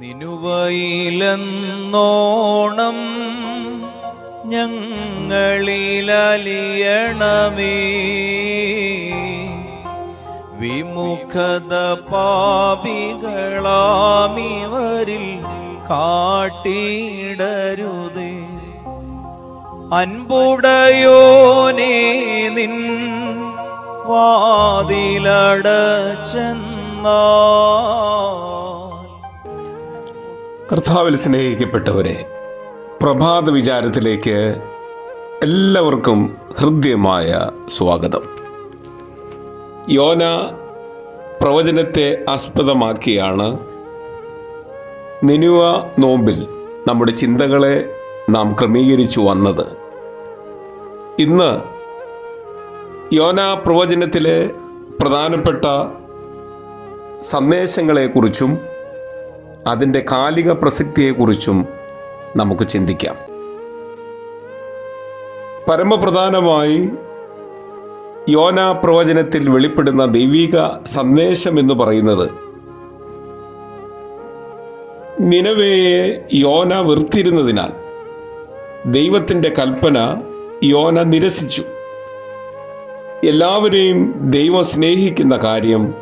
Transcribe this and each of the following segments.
നിനുവയിലെന്നോണം ഞങ്ങളിലലിയണമേ. വിമുഖത പാപികളാമിവരിൽ കാട്ടിയിടരുതേ. അൻപുടയോനേ നിൻ വാതിലടച്ചെന്നാ. കർത്താവിൽ സ്നേഹിക്കപ്പെട്ടവരെ പ്രഭാത വിചാരത്തിലേക്ക് എല്ലാവർക്കും ഹൃദ്യമായ സ്വാഗതം. യോന പ്രവചനത്തെ ആസ്പദമാക്കിയാണ് നിനുവ നോമ്പിൽ നമ്മുടെ ചിന്തകളെ നാം ക്രമീകരിച്ചു വന്നത്. ഇന്ന് യോന പ്രവചനത്തിലെ പ്രധാനപ്പെട്ട സന്ദേശങ്ങളെക്കുറിച്ചും അതിന്റെ കാലിക പ്രസക്തിയെക്കുറിച്ചും നമുക്ക് ചിന്തിക്കാം. പരമപ്രധാനമായി യോന പ്രവചനത്തിൽ വെളിപ്പെടുന്ന ദൈവിക സന്ദേശം എന്ന് പറയുന്നത് നിലവയെ യോന വെറുത്തിരുന്നതിനാൽ ദൈവത്തിന്റെ കൽപ്പന യോന നിരസിച്ചു. എല്ലാവരെയും ദൈവം സ്നേഹിക്കുന്ന കാര്യം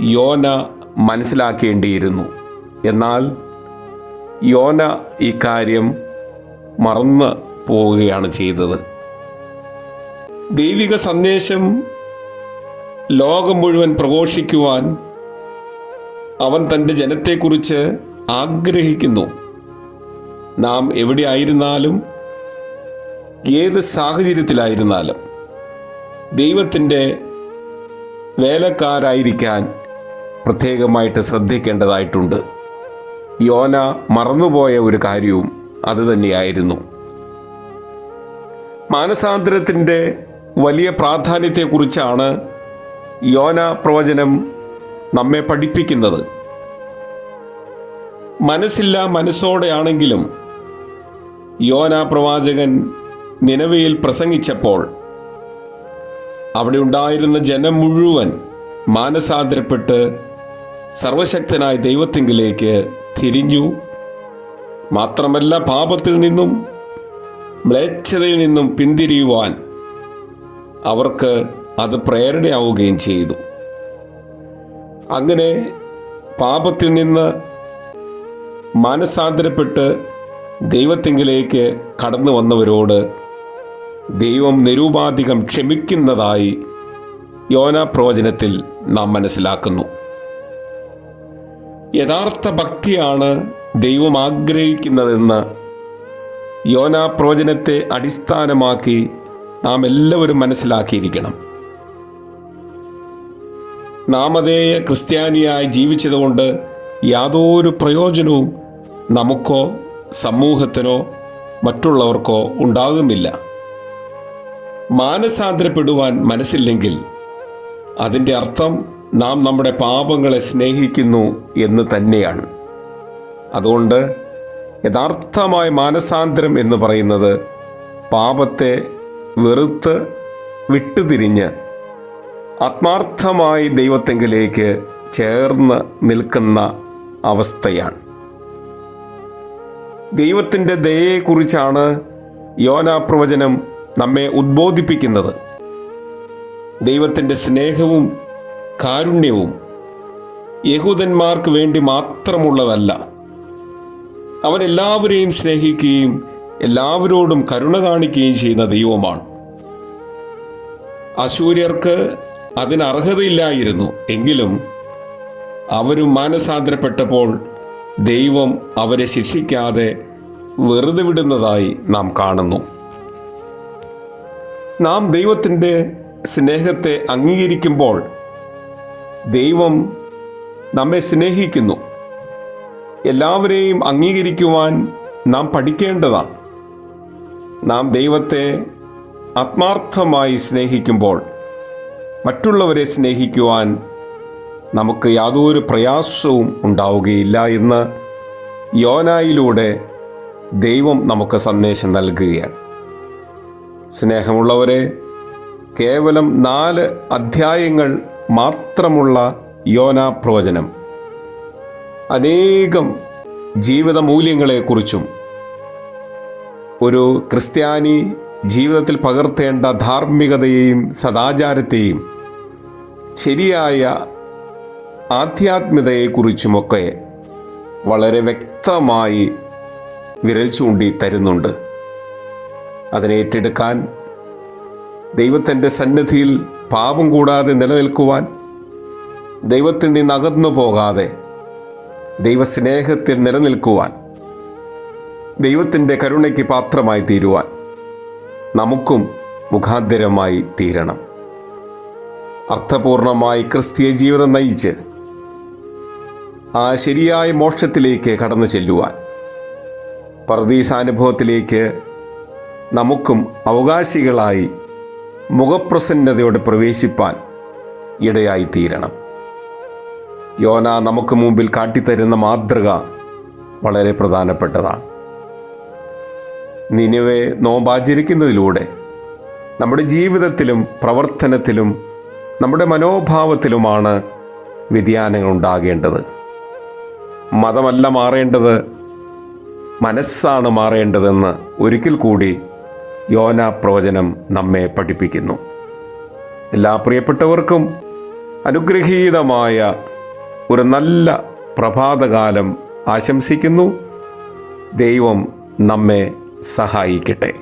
യോന മനസ്സിലാക്കേണ്ടിയിരുന്നു. എന്നാൽ യോന ഈ കാര്യം മറന്ന് പോവുകയാണ് ചെയ്തത്. ദൈവിക സന്ദേശം ലോകം മുഴുവൻ പ്രഘോഷിക്കുവാൻ അവൻ തന്റെ ജനത്തെക്കുറിച്ച് ആഗ്രഹിക്കുന്നു. നാം എവിടെയായിരുന്നാലും ഏത് സാഹചര്യത്തിലായിരുന്നാലും ദൈവത്തിന്റെ വേലക്കാരായിരിക്കാൻ പ്രത്യേകമായിട്ട് ശ്രദ്ധിക്കേണ്ടതായിട്ടുണ്ട്. യോന മറന്നുപോയ ഒരു കാര്യവും അതുതന്നെയായിരുന്നു മാനസാന്തരത്തിന്റെ വലിയ പ്രാധാന്യത്തെക്കുറിച്ചാണ് യോന പ്രവചനം നമ്മെ പഠിപ്പിക്കുന്നത്. മനസ്സില്ല മനസ്സോടെയാണെങ്കിലും യോന പ്രവാചകൻ നിലവയിൽ പ്രസംഗിച്ചപ്പോൾ അവിടെ ഉണ്ടായിരുന്ന ജനം മുഴുവൻ മാനസാന്തരപ്പെട്ട് സർവശക്തനായ ദൈവത്തിങ്കിലേക്ക് തിരിഞ്ഞു. മാത്രമല്ല പാപത്തിൽ നിന്നും മ്ലേച്ഛതയിൽ നിന്നും പിന്തിരിയുവാൻ അവർക്ക് അത് പ്രേരണയാവുകയും ചെയ്തു. അങ്ങനെ പാപത്തിൽ നിന്ന് മനസാന്തരപ്പെട്ട് ദൈവത്തിങ്കിലേക്ക് കടന്നു വന്നവരോട് ദൈവം നിരൂപാധികം ക്ഷമിക്കുന്നതായി യോന പ്രവചനത്തിൽ നാം മനസ്സിലാക്കുന്നു. യഥാർത്ഥ ഭക്തിയാണ് ദൈവം ആഗ്രഹിക്കുന്നതെന്ന് യോന പ്രവചനത്തെ അടിസ്ഥാനമാക്കി നാം എല്ലാവരും മനസ്സിലാക്കിയിരിക്കണം. നാമധേയ ക്രിസ്ത്യാനിയായി ജീവിച്ചതുകൊണ്ട് യാതൊരു പ്രയോജനവും നമുക്കോ സമൂഹത്തിനോ മറ്റുള്ളവർക്കോ ഉണ്ടാകുന്നില്ല. മാനസാന്തരപ്പെടുവാൻ മനസ്സില്ലെങ്കിൽ അതിന്റെ അർത്ഥം നാം നമ്മുടെ പാപങ്ങളെ സ്നേഹിക്കുന്നു എന്ന് തന്നെയാണ്. അതുകൊണ്ട് യഥാർത്ഥമായ മാനസാന്തരം എന്ന് പറയുന്നത് പാപത്തെ വെറുത്ത് വിട്ടുതിരിഞ്ഞ് ആത്മാർത്ഥമായി ദൈവത്തെങ്കിലേക്ക് ചേർന്ന് നിൽക്കുന്ന അവസ്ഥയാണ്. ദൈവത്തിന്റെ ദയയെക്കുറിച്ചാണ് യോനാ പ്രവചനം നമ്മെ ഉദ്ബോധിപ്പിക്കുന്നത്. ദൈവത്തിന്റെ സ്നേഹവും കാരുണ്യവും യഹൂദന്മാർക്ക് വേണ്ടി മാത്രമുള്ളതല്ല. അവൻ എല്ലാവരെയും സ്നേഹിക്കുകയും എല്ലാവരോടും കരുണ കാണിക്കുകയും ചെയ്യുന്ന ദൈവമാണ്. അശൂര്യർക്ക് അതിന് അർഹതയില്ലായിരുന്നു എങ്കിലും അവരും മാനസാന്തരപ്പെട്ടപ്പോൾ ദൈവം അവരെ ശിക്ഷിക്കാതെ വെറുതെ വിടുന്നതായി നാം കാണുന്നു. നാം ദൈവത്തിന്റെ സ്നേഹത്തെ അംഗീകരിക്കുമ്പോൾ ദൈവം നമ്മെ സ്നേഹിക്കുന്നു. എല്ലാവരെയും അംഗീകരിക്കുവാൻ നാം പഠിക്കേണ്ടതാണ്. നാം ദൈവത്തെ ആത്മാർത്ഥമായി സ്നേഹിക്കുമ്പോൾ മറ്റുള്ളവരെ സ്നേഹിക്കുവാൻ നമുക്ക് യാതൊരു പ്രയാസവും ഉണ്ടാവുകയില്ല എന്ന് യോനായിലൂടെ ദൈവം നമുക്ക് സന്ദേശം നൽകുകയാണ്. സ്നേഹമുള്ളവരെ കേവലം നാല് അധ്യായങ്ങൾ മാത്രമുള്ള യോന പ്രവചനം. അനേകം ജീവിത മൂല്യങ്ങളെക്കുറിച്ചും ഒരു ക്രിസ്ത്യാനി ജീവിതത്തിൽ പകർത്തേണ്ട ധാർമ്മികതയെയും സദാചാരത്തെയും ശരിയായ ആധ്യാത്മികതയെക്കുറിച്ചുമൊക്കെ വളരെ വ്യക്തമായി വിരൽ ചൂണ്ടി തരുന്നുണ്ട്. അതിനേറ്റെടുക്കാൻ ദൈവത്തിന്റെ സന്നിധിയിൽ പാപം കൂടാതെ നിലനിൽക്കുവാൻ ദൈവത്തിൽ നിന്ന് അകന്നു പോകാതെ ദൈവസ്നേഹത്തിൽ നിലനിൽക്കുവാൻ ദൈവത്തിന്റെ കരുണയ്ക്ക് പാത്രമായി തീരുവാൻ നമുക്കും മുഖാന്തരമായി തീരണം. അർത്ഥപൂർണമായി ക്രിസ്തീയ ജീവിതം നയിച്ച് ആ ശരിയായ മോക്ഷത്തിലേക്ക് കടന്നു ചെല്ലുവാൻ പർദീസാനുഭവത്തിലേക്ക് നമുക്കും അവകാശികളായി മുഖപ്രസന്നതയോടെ പ്രവേശിപ്പാൻ ഇടയായി തീരണം യോന നമുക്ക് മുമ്പിൽ കാട്ടിത്തരുന്ന മാതൃക വളരെ പ്രധാനപ്പെട്ടതാണ്. നിനവെ നോമ്പാചരിക്കുന്നതിലൂടെ നമ്മുടെ ജീവിതത്തിലും പ്രവർത്തനത്തിലും നമ്മുടെ മനോഭാവത്തിലുമാണ് വ്യതിയാനങ്ങൾ ഉണ്ടാകേണ്ടത് മതമല്ല മാറേണ്ടത് മനസ്സാണ് മാറേണ്ടതെന്ന് ഒരിക്കൽ കൂടി യോന പ്രവചനം നമ്മെ പഠിപ്പിക്കുന്നു. എല്ലാ പ്രിയപ്പെട്ടവർക്കും അനുഗ്രഹീതമായ ഒരു നല്ല പ്രഭാതകാലം ആശംസിക്കുന്നു. ദൈവം നമ്മെ സഹായിക്കട്ടെ.